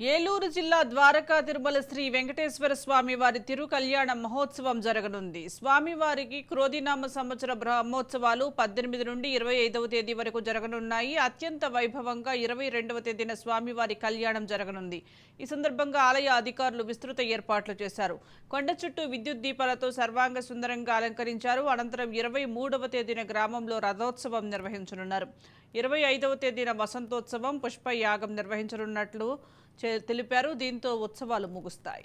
ఏలూరు జిల్లా ద్వారకా తిరుమల శ్రీ వెంకటేశ్వర స్వామి వారి తిరు కళ్యాణ మహోత్సవం జరగనుంది. స్వామివారికి క్రోధినామ సంవత్సర బ్రహ్మోత్సవాలు పద్దెనిమిది నుండి ఇరవై ఐదవ తేదీ వరకు జరగనున్నాయి. అత్యంత వైభవంగా ఇరవై రెండవ తేదీన స్వామివారి కళ్యాణం జరగనుంది. ఈ సందర్భంగా ఆలయ అధికారులు విస్తృత ఏర్పాట్లు చేశారు. కొండ చుట్టూ విద్యుత్ దీపాలతో సర్వాంగ సుందరంగా అలంకరించారు. అనంతరం ఇరవై మూడవ తేదీన గ్రామంలో రథోత్సవం నిర్వహించనున్నారు. ఇరవై ఐదవ తేదీన వసంతోత్సవం పుష్ప యాగం నిర్వహించనున్నట్లు చె- తెలిపారు. దీంతో ఉత్సవాలు ముగుస్తాయి.